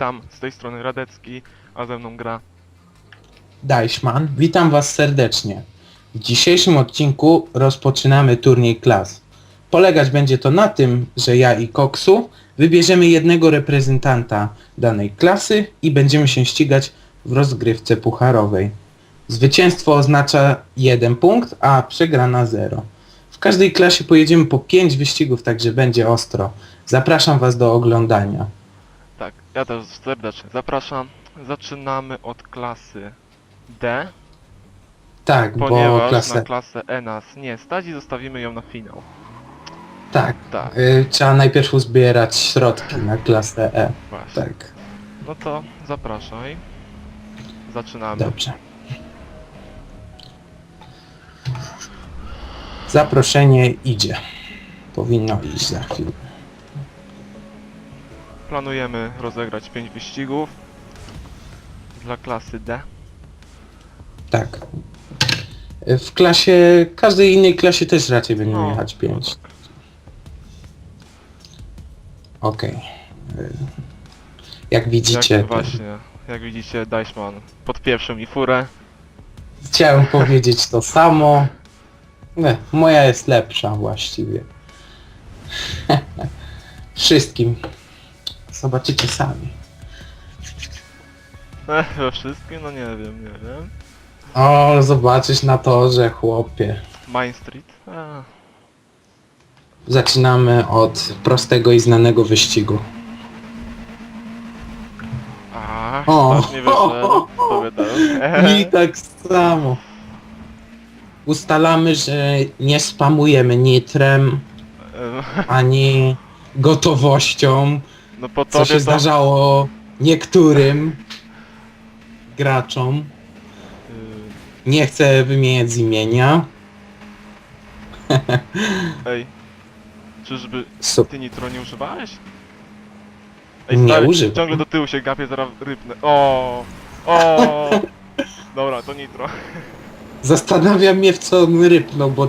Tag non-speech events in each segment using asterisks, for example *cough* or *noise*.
Witam, z tej strony Radecki, a ze mną gra. Deichmann, witam Was serdecznie. W dzisiejszym odcinku rozpoczynamy turniej klas. Polegać będzie to na tym, że ja i Koksu wybierzemy jednego reprezentanta danej klasy i będziemy się ścigać w rozgrywce pucharowej. Zwycięstwo oznacza 1 punkt, a przegrana 0. W każdej klasie pojedziemy po 5 wyścigów, także będzie ostro. Zapraszam Was do oglądania. Tak, ja też serdecznie zapraszam. Zaczynamy od klasy D, Tak, bo ponieważ klasa... na klasę E nas nie stać i zostawimy ją na finał. Tak, Tak, y, trzeba najpierw uzbierać środki na klasę E. właśnie. Tak, No to zapraszaj. Zaczynamy. dobrze. Zaproszenie idzie. Powinno iść za chwilę. Planujemy rozegrać 5 wyścigów dla klasy D. Tak. W klasie, każdej innej klasie też raczej będziemy No, jechać 5. tak. Okej. Y, Jak widzicie, Jak to- właśnie, jak widzicie, Deichmann podpieprzył mi furę. chciałem powiedzieć to samo. Nie, moja jest lepsza właściwie. *laughs* Wszystkim. Zobaczycie sami. Ech, we wszystkim? No nie wiem, nie wiem. O, zobaczysz na torze, chłopie. Main Street? A, Zaczynamy od prostego i znanego wyścigu. a O. strasznie wyszedł. Tobie też. I tak samo. Ustalamy, że nie spamujemy nitrem, Em, ani gotowością, No po co tobie się to... zdarzało niektórym graczom. y, Nie chcę wymieniać z imienia. *laughs* Ej. Czyżby Su- ty nitro nie używałeś? Nie używam. Ciągle do tyłu się gapię, zaraz rybnę. O, o. *laughs* Dobra, to nitro. Zastanawia mnie w co on rypnął, bo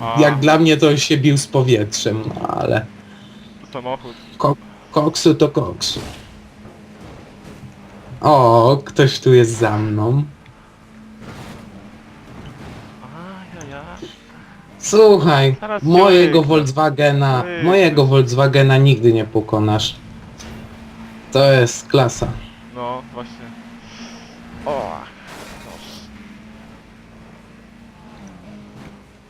A, jak dla mnie to się bił z powietrzem, no ale samochód. Koksu to koksu. O, ktoś tu jest za mną. Słuchaj, Zaraz cię mojego. Volkswagena, mojego Volkswagena nigdy nie pokonasz. To jest klasa. No, właśnie. O, noż.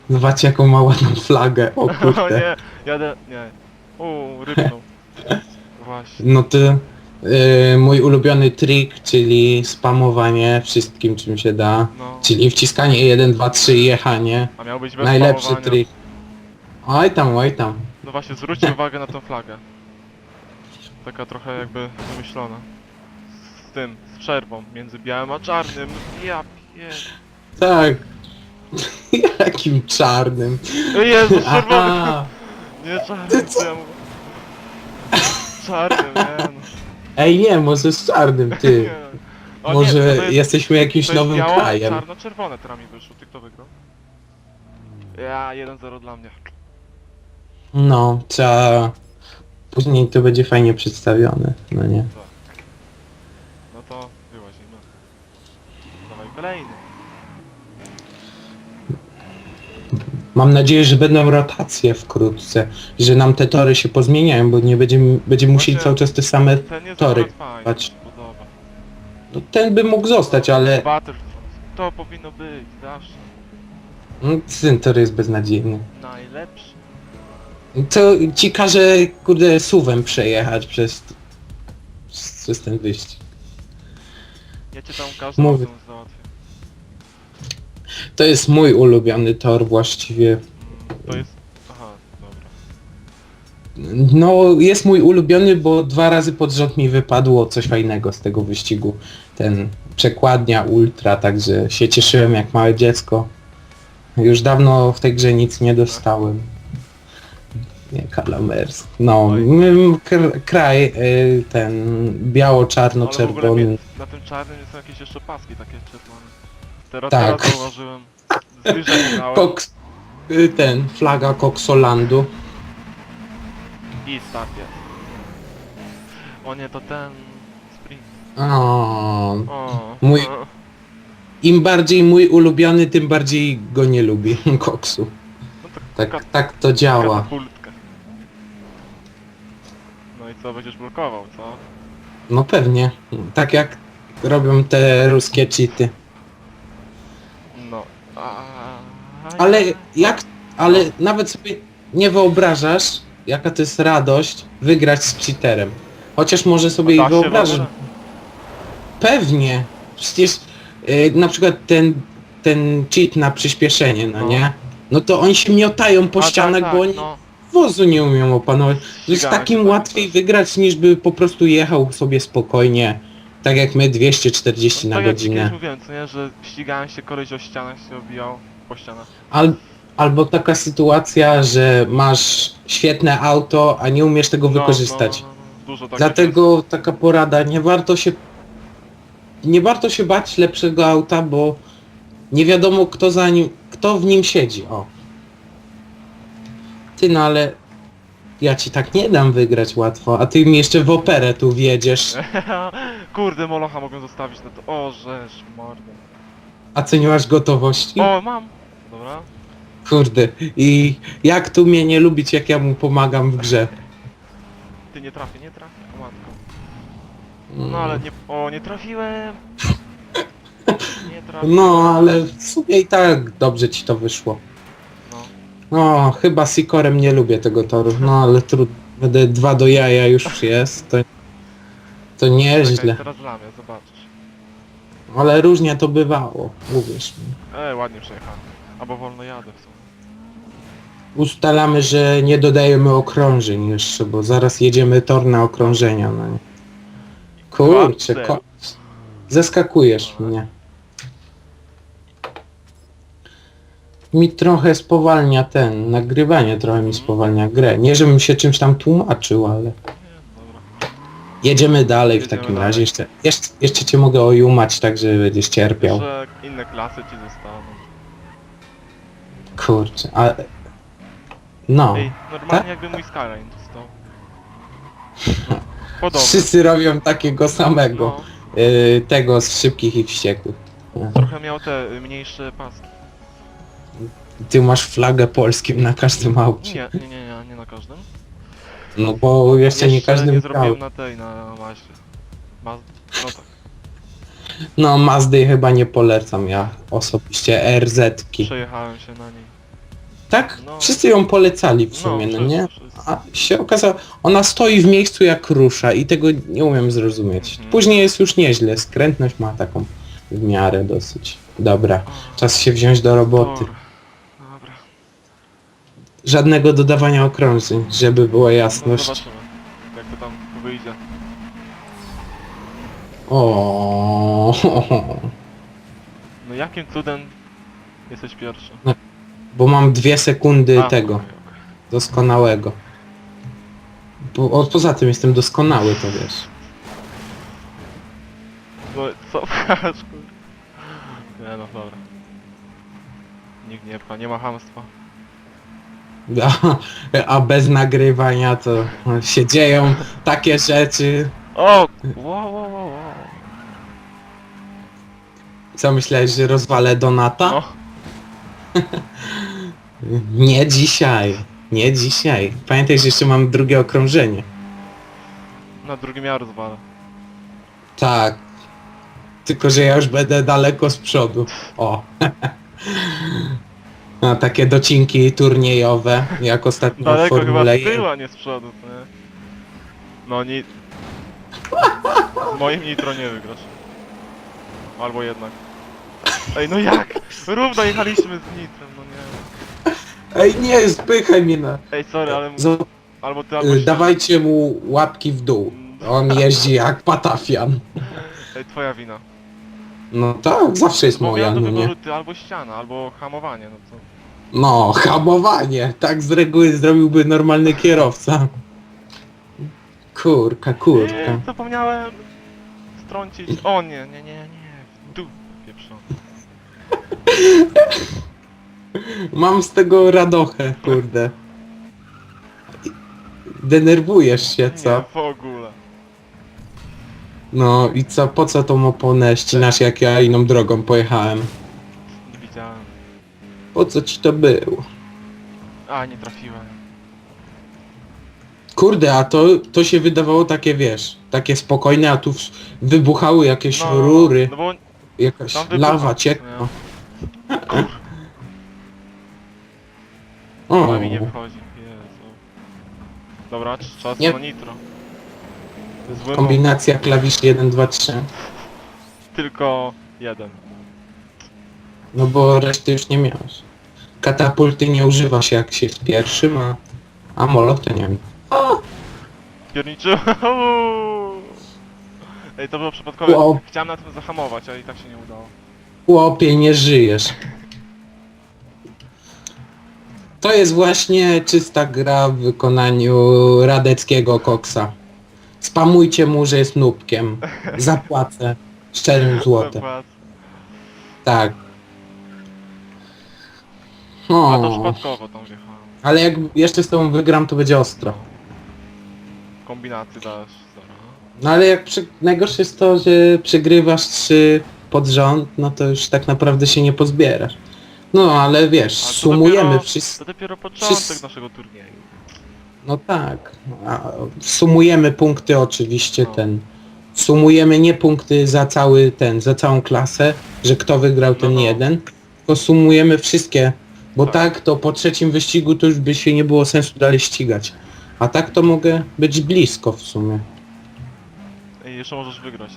Zobaczcie jaką ma ładną flagę, o O *laughs* kurde. nie, jadę, nie. Uuu, rybnął. *laughs* Właśnie. No to yy, mój ulubiony trik, czyli spamowanie wszystkim czym się da. No, Czyli wciskanie 1, 2, 3 i jechanie. a miał być bez Najlepszy spamowania. trik. Oj tam, oj tam. No właśnie, zwróćcie uwagę na tą flagę. Taka trochę jakby wymyślona. Z tym, z przerwą między białym a czarnym. Ja pier... Tak. *laughs* Jakim czarnym. Jezu, czerwony! Aha. Nie czarnym, co ja mówię? Czarnym, nie. Ej nie, może z czarnym ty. *laughs* Nie. O, Może nie, to jest, jesteśmy jakimś to jest nowym biało, krajem. czarno-czerwone teraz mi wyszło. Ty kto wygrał? Ja, 1-0 dla mnie. No, trzeba... Później to będzie fajnie przedstawione, no nie? No to wyłazimy. Dawaj kolejny. Mam nadzieję, że będą rotacje wkrótce, że nam te tory się pozmieniają, bo nie będziemy, będziemy musieli Właśnie- cały czas te same... Ten jest Tory, akurat fajny, patrz. No, ten by mógł zostać, ale Battlefront. To powinno być, zawsze. no, ten tor jest beznadziejny. Najlepszy. To ci każe, kurde, suwem przejechać przez... przez ten wyścig. Ja cię tam każdą Mówię. załatwię. To jest mój ulubiony tor właściwie. To jest... Aha, dobra. No, jest mój ulubiony, bo dwa razy pod rząd mi wypadło coś fajnego z tego wyścigu. Ten przekładnia ultra, także się cieszyłem jak małe dziecko. Już dawno w tej grze nic nie dostałem. Nie, kalamers. No, Oj. mm, kr- kraj y, ten Ale w ogóle biało-czarno-czerwony. na tym czarnym są jakieś jeszcze paski takie czerwone. Teraz, Tak. Zbliżenie miałem Koks, y, ten, flaga Koksolandu. i start jest. O nie, to ten... O, O, Mój- o. Im bardziej mój ulubiony, tym bardziej go nie lubi, *laughs* koksu. No to Tak, tak to działa. katapultkę. No i co, będziesz blokował, co? No pewnie. Tak jak robią te ruskie cheaty. Ale jak, ale nawet sobie nie wyobrażasz, jaka to jest radość wygrać z cheaterem. Chociaż może sobie i wyobrażasz. Pewnie. Przecież y, na przykład ten, ten cheat na przyspieszenie, no, No. nie? No to oni się miotają po A, ścianach, tak, bo tak, oni no. wozu nie umieją opanować. To jest Ścigałem takim się tak, łatwiej tak. wygrać niż by po prostu jechał sobie spokojnie. Tak jak my 240 No na ci kiedyś godzinę. mówiłem, co nie, że ścigałem się, koleś o ścianach się obijał po ścianach. Al, albo taka sytuacja, że masz świetne auto, a nie umiesz tego No, wykorzystać. No, no, no, dużo takich Dlatego taka porada, nie warto się nie warto się bać lepszego auta, bo nie wiadomo kto za nim, kto w nim siedzi, o. Ty no ale ja ci tak nie dam wygrać łatwo, a ty mi jeszcze w operę tu wjedziesz. *laughs* Kurde, molocha mogę zostawić na to. O, żeż, mordę. a co nie masz gotowości? O, mam! Dobra. Kurde, i jak tu mnie nie lubić, jak ja mu pomagam w grze? Ty nie trafię, nie trafię, o matko. No ale nie... O, nie trafiłem! *laughs* Nie trafiłem. No, ale w sumie i tak dobrze ci to wyszło. No. Chyba Sikorem nie lubię tego toru. No, ale trudno. Będę dwa do jaja już jest. To, to Czekaj, nieźle. teraz mnie, zobaczysz. Ale różnie to bywało. Uwierz mi. Ej, ładnie przejechałem. Albo wolno jadę w sumie. Ustalamy, że nie dodajemy okrążeń jeszcze, bo zaraz jedziemy tor na okrążenia. No nie. Kurczę, ko- Zaskakujesz mnie. Mi trochę spowalnia ten, nagrywanie trochę mi spowalnia grę. Nie żebym się czymś tam tłumaczył, ale... Jedziemy dalej w Jedziemy takim dalej. razie. Jeszcze, jeszcze, jeszcze cię mogę ojumać, tak że będziesz cierpiał. Że inne klasy ci zostaną. Kurczę, ale... No. Ej, normalnie jakby mój Skyline. No, *laughs* Podobny. Wszyscy robią takiego samego. No, y, tego z szybkich i wściekłych. trochę miał te y, mniejsze paski. Ty masz flagę polskim na każdym aucie. Nie, nie, nie, nie, nie na każdym. No bo jeszcze nie każdy nie miał. zrobiłem na tej, na Mazie. Ma... No tak, No Mazdy chyba nie polecam ja osobiście RZ-ki. przejechałem się na niej. Tak? No. Wszyscy ją polecali w sumie, no, wszyscy, nie? wszyscy. A się okazało, ona stoi w miejscu jak rusza i tego nie umiem zrozumieć. Mhm. Później jest już nieźle, skrętność ma taką w miarę dosyć. Dobra, czas się wziąć do roboty. tor. Żadnego dodawania okrążeń, żeby była no jasność. zobaczymy, jak to tam wyjdzie. O, No jakim cudem jesteś pierwszy? bo mam dwie sekundy A, tego, okej, okej. doskonałego. Bo, o, poza tym jestem doskonały, to wiesz. No co pchasz, kur... Nie no, dobra. Nikt nie pcha, nie ma hamstwa. A, a bez nagrywania to się dzieją takie rzeczy. O! Wow, wow, wow, wow. Co myślałeś, że rozwalę Donata? No, *laughs* Nie dzisiaj. Nie dzisiaj. Pamiętaj, że jeszcze mam drugie okrążenie. na drugim ja rozwalę. Tak. Tylko, że ja już będę daleko z przodu. O. *laughs* No, takie docinki turniejowe, jak ostatnio w Daleko chyba Formule z 1. tyłu, a nie z przodu, co nie? No nie... Z moim nitro nie wygrasz. Albo jednak. Ej, no jak? Równo jechaliśmy z nitrem, no nie. Ej, nie, spychaj mnie na... Ej, sorry, ale... mu- Zo- Albo ty, albo y, się... dawajcie mu łapki w dół. On jeździ jak patafian. Ej, twoja wina. No tak, zawsze jest Bo moja, miałem do no nie? wyboru ty albo ściana, albo hamowanie, no co? No, hamowanie. Tak z reguły zrobiłby normalny kierowca. Kurka, kurka. Nie, zapomniałem strącić. O nie, nie, nie, nie. W dół pieprzony. *laughs* Mam z tego radochę, kurde. Denerwujesz się, co? Nie, w ogóle. No i co, po co tą oponę ścinasz, jak ja inną drogą pojechałem? Nie widziałem. Po co ci to było? A, nie trafiłem. Kurde, a to, to się wydawało takie, wiesz, takie spokojne, a tu w- wybuchały jakieś rury, No bo jakaś tam wybucha, lawa ciekła. no, O, mi nie wchodzi. Jezu. Dobra, cz- czas Nie. na nitro. Kombinacja klawisz 1, 2, 3. moment, Tylko jeden. No bo reszty już nie miałeś. Katapulty nie używa się jak się jest pierwszym, a, a moloch to nie wiem. Pierniczy. *laughs* Ej, to było przypadkowe. Wow. Chciałem na tym zahamować, ale i tak się nie udało. Chłopie, nie żyjesz. To jest właśnie czysta gra w wykonaniu radeckiego koksa. Spamujcie mu, że jest nubkiem. Zapłacę szczerym *laughs* złotem. Dokładnie. Tak. A to O, przypadkowo tam wjechałem. ale jak jeszcze z tobą wygram, to będzie ostro. Kombinaty dasz. No ale jak przy... najgorsze jest to, że przegrywasz trzy pod rząd, no to już tak naprawdę się nie pozbierasz. No ale wiesz, Ale to sumujemy dopiero- wszyscy. To dopiero początek Wszyscy- naszego turnieju. No tak. A sumujemy punkty oczywiście No. ten. Sumujemy nie punkty za cały ten, za całą klasę, że kto wygrał ten No, no. jeden, tylko sumujemy wszystkie. Bo Tak. tak. to po trzecim wyścigu to już by się nie było sensu dalej ścigać. A tak to mogę być blisko w sumie. Ej, jeszcze możesz wygrać.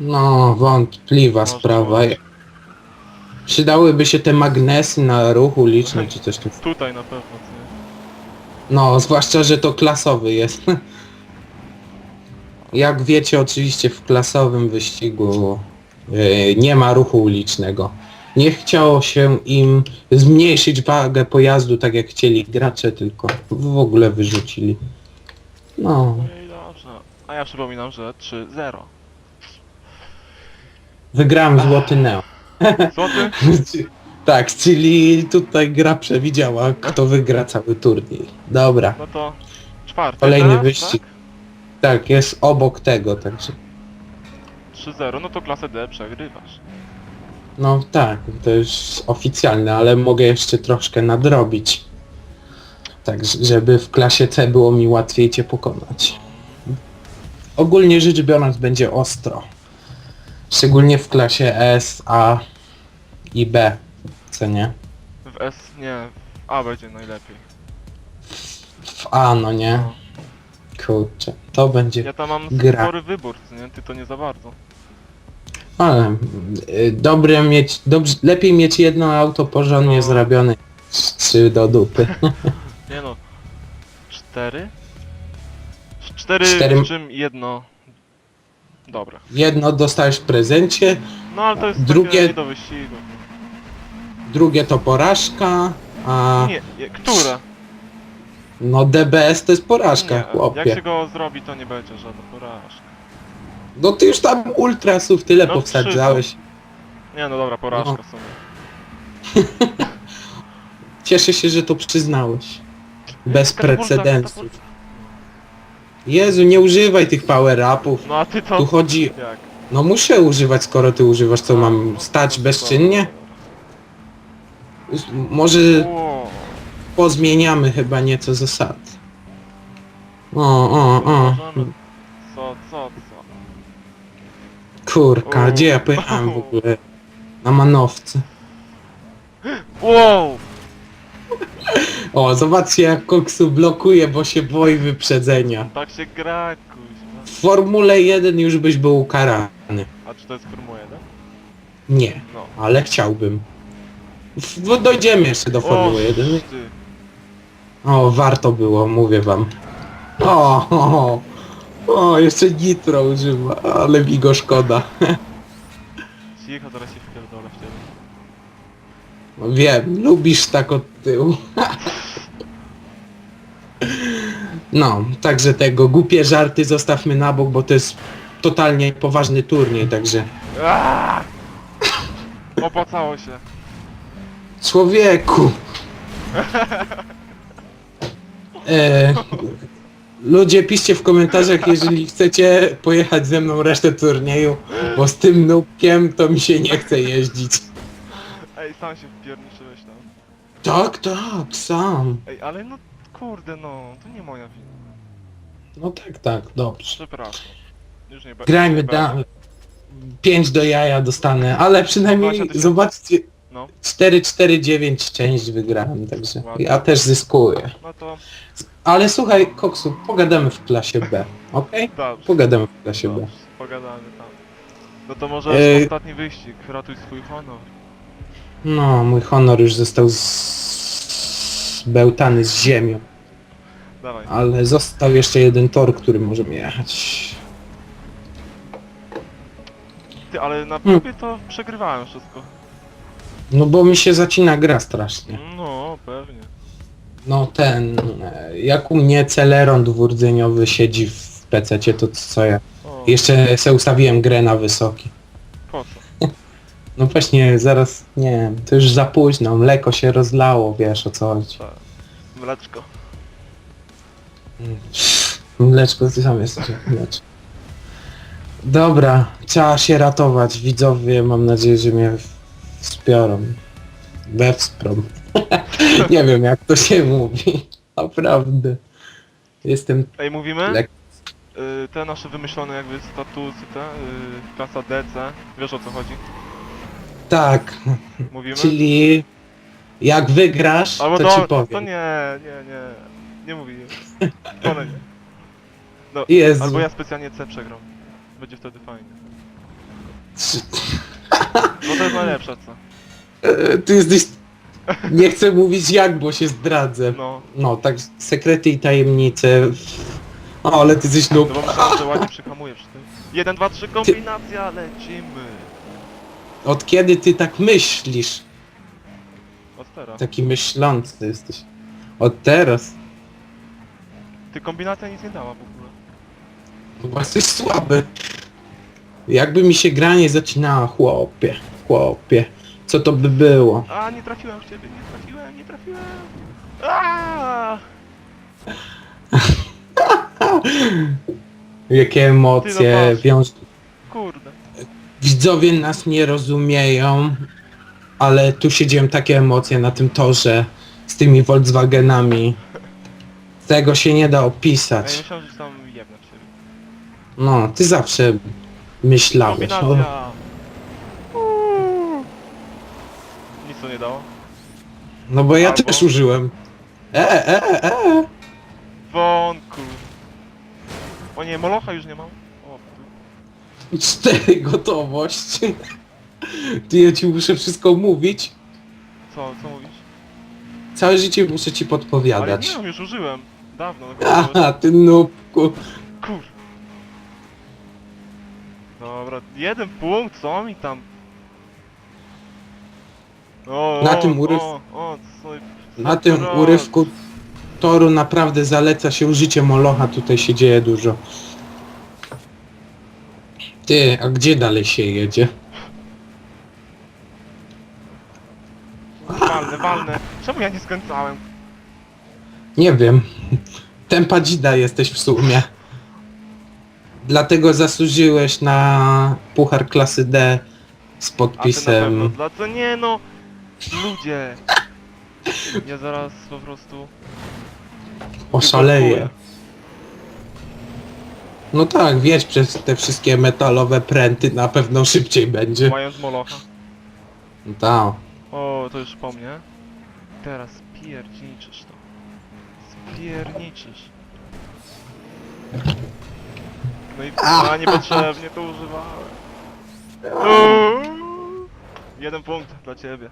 No, wątpliwa sprawa. Przydałyby się te magnesy na ruch uliczny czy coś takiego. Tutaj na pewno, co nie? No, zwłaszcza, że to klasowy jest. *laughs* Jak wiecie, oczywiście w klasowym wyścigu e, nie ma ruchu ulicznego. Nie chciało się im zmniejszyć wagę pojazdu, tak jak chcieli gracze, tylko w ogóle wyrzucili. No, No i dobrze. A ja przypominam, że 3-0. wygrałem złoty neo. Złoty? *laughs* tak, czyli tutaj gra przewidziała, kto wygra cały turniej. Dobra, No to czwarty Kolejny teraz, wyścig. tak, jest obok tego, także... Tak? 3-0, no to klasę D przegrywasz. No tak, to już oficjalne, ale mogę jeszcze troszkę nadrobić. Tak, ż- żeby w klasie C było mi łatwiej cię pokonać. Ogólnie rzecz biorąc będzie ostro. Szczególnie w klasie S, A i B. Nie? W S, nie, w A będzie najlepiej. W A no nie. No. Kurczę. To będzie... Ja tam mam Gra. spory wybór, co nie? Ty to nie za bardzo. Ale y, dobre mieć... Dobrze, lepiej mieć jedno auto porządnie No. zrobione niż trzy do dupy. *laughs* Nie no. Cztery? Cztery, Cztery- w czym jedno... Dobra. Jedno dostałeś w prezencie, No ale to jest Drugie- takie nie do wyścigu. Drugie to porażka, a Nie, nie, które? no DBS to jest porażka, Nie, jak chłopie. się go zrobi, to nie będzie żadna porażka. No ty już tam ultrasów tyle No, powsadzałeś. Nie no dobra, porażka No. w sumie. *laughs* Cieszę się, że to przyznałeś. Bez katapulta. Jezu, nie używaj tych power-upów. No a ty to... Tu chodzi... Jak? No muszę używać, skoro ty używasz, co mam No, stać no, bezczynnie? Może pozmieniamy chyba nieco zasad. O, o, o. Możemy... Co, co, co? Kurka, gdzie ja pojechałem w ogóle? Na manowce. Wow! O, zobaczcie jak Koksu blokuje, bo się boi wyprzedzenia. Tak się gra, kuźwa. W Formule 1 już byś był ukarany. A czy to jest Formuła 1? Nie, No. ale chciałbym. W- Bo dojdziemy jeszcze do Formuły 1. ty. O, warto było, mówię wam. O, o, o, jeszcze nitro używa, ale mi go szkoda. *laughs* Cicho, zaraz się wpierdolę w ciebie. Wiem, lubisz tak od tyłu. *laughs* No, także tego głupie żarty zostawmy na bok, bo to jest totalnie poważny turniej, także Aaaa! Opłacało się. Człowieku. E, Ludzie piszcie w komentarzach, jeżeli chcecie pojechać ze mną resztę turnieju, bo z tym nubkiem to mi się nie chce jeździć. Ej, sam się wpierniczyłeś tam. Tak, tak, sam. Ej, ale no kurde no, to nie moja wina. No tak, tak, dobrze. Przepraszam. Już nie Grajmy nie będę. dalej. 5 do jaja dostanę, ale przynajmniej 20 tysięcy. zobaczcie, No, 4-4-9 część wygrałem, także ja też zyskuję. no to Ale słuchaj, Koksu, pogadamy w klasie B, okej? dobrze. Pogadamy w klasie B. Dobrze, pogadamy tam. No to może Ej. ostatni wyścig, ratuj swój honor. No, mój honor już został z... bełtany z ziemią, Dawaj. ale został jeszcze jeden tor, który możemy jechać. Ty, ale na Hmm. próbie to przegrywałem wszystko. No bo mi się zacina gra strasznie. No, pewnie. No ten, e, jak u mnie Celeron dwurdzeniowy siedzi w PC, to co ja? O, Jeszcze se ustawiłem grę na wysoki. po co? *laughs* No właśnie, zaraz, nie wiem, to już za późno, mleko się rozlało, wiesz o co chodzi. Tak. Mleczko. Mleczko, ty sam jesteś jak mleczko. Dobra, trzeba się ratować, widzowie, mam nadzieję, że mnie wspiorą. Wesprą. *laughs* nie wiem jak to się mówi, naprawdę. Jestem Ej, mówimy? lek... Y, te nasze wymyślone jakby statusy, te, y, klasa DC, wiesz o co chodzi? Tak, Mówimy? czyli jak wygrasz, Albo to ci to powiem. nie, nie, nie, nie mówimy. One nie. No, Jezu. albo ja specjalnie C przegram. Będzie wtedy fajnie. *laughs* No to jest najlepsze co. E, Ty jesteś... Nie chcę mówić jak, bo się zdradzę. No, No, tak, sekrety i tajemnice. O, ale ty jesteś no noob. bo myślałem, że ładnie przyhamuję przy tym. 1, 2, 3, kombinacja, lecimy. Od kiedy ty tak myślisz? Od teraz. Taki myślący jesteś. Od teraz. Ty kombinacja nic nie dała w ogóle. Chyba jesteś słaby. Jakby mi się gra nie zaczynała, chłopie. Chłopie. Co to by było? A, nie trafiłem w ciebie, nie trafiłem, nie trafiłem. Aaaa! *laughs* Jakie Ty emocje no patrz. wiąż... Kurde. Widzowie nas nie rozumieją, ale tu się dzieją takie emocje na tym torze z tymi Volkswagenami. Tego się nie da A ja opisać. myślałem, że tam jebnę w ciebie. No, ty zawsze myślałeś. O, Kombinacja. Uuu. Nic to nie dało. no bo ja Albo- też użyłem. E, e, e. Wąku. O nie, Molocha już nie mam. O, tu. Cztery gotowość. Ty ja ci muszę wszystko mówić. co, co mówisz? Całe życie muszę ci Ale podpowiadać. nie wiem, już użyłem. Dawno. no Aha, ty nubku. Kur. Dobra, jeden punkt, co mi tam? O, Na o, tym uryw- O, o, co, Na tym urywku toru naprawdę zaleca się użycie molocha, tutaj się dzieje dużo. Ty, a gdzie dalej się jedzie? Walne, walne. Czemu ja nie skręcałem? Nie wiem. Tempa dzida jesteś w sumie. Dlatego zasłużyłeś na puchar klasy D z A ty na pewno. podpisem. Dla co nie no? Ludzie. Ja zaraz po prostu... Oszaleję. No tak, wiedź przez te wszystkie metalowe pręty, na pewno szybciej będzie. Mając Molocha. No tak. O, to już po mnie. Teraz pierniczysz to. Spierniczysz. No i a, niepotrzebnie to używałem. Uuu. Jeden punkt dla ciebie.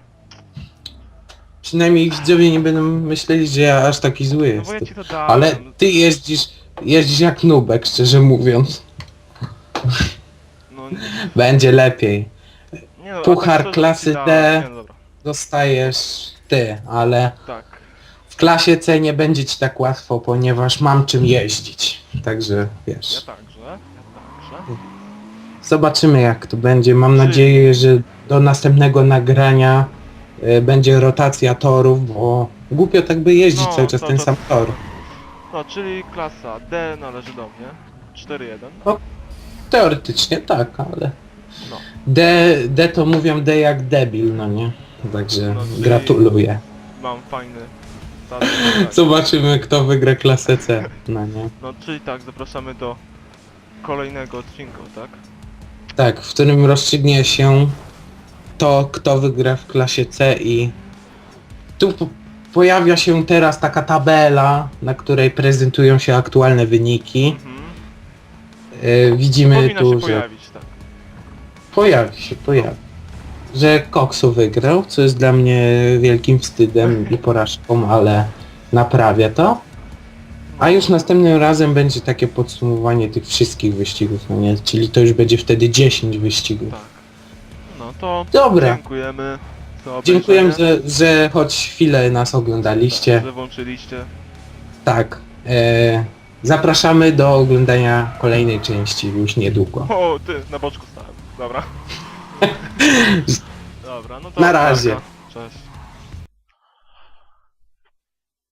Przynajmniej widzowie nie będą myśleli, że ja aż taki zły No bo ja jestem. ci to dałem. Ale ty jeździsz, jeździsz jak nubek, szczerze mówiąc. No, nie, Będzie lepiej. nie no, a Puchar tak szczerze klasy ci dałem. D. Nie, no dobra. Dostajesz ty, ale Tak. w klasie C nie będzie ci tak łatwo, ponieważ mam czym jeździć. Także Ja wiesz. także. Zobaczymy jak to będzie. Mam nadzieję, że do następnego nagrania y, będzie rotacja torów, bo głupio tak by jeździć No, cały czas cały ten czas- sam tor. No, czyli klasa D należy do mnie. 4-1. Teoretycznie tak, ale... No. D, D to mówią D jak debil, no nie? Także No, czyli- gratuluję. Mam fajny. *laughs* Zobaczymy kto wygra klasę C, no nie? No, czyli tak, zapraszamy do kolejnego odcinku, tak? Tak, w którym rozstrzygnie się to, kto wygra w klasie C i tu po pojawia się teraz taka tabela, na której prezentują się aktualne wyniki. Mhm. E, widzimy Powinna tu, się że pojawić, tak. pojawi się, pojawi. Że Koksu wygrał, co jest dla mnie wielkim wstydem i porażką, ale naprawię to. A już następnym razem będzie takie podsumowanie tych wszystkich wyścigów, no nie? Czyli to już będzie wtedy 10 wyścigów. Tak. No to Dobra. dziękujemy za Dziękuję, że, że choć chwilę nas oglądaliście. Tak, że włączyliście. Tak. E, zapraszamy do oglądania kolejnej części już niedługo. O, ty, na boczku stałem. Dobra. *laughs* Dobra, no to Na razie. Cześć.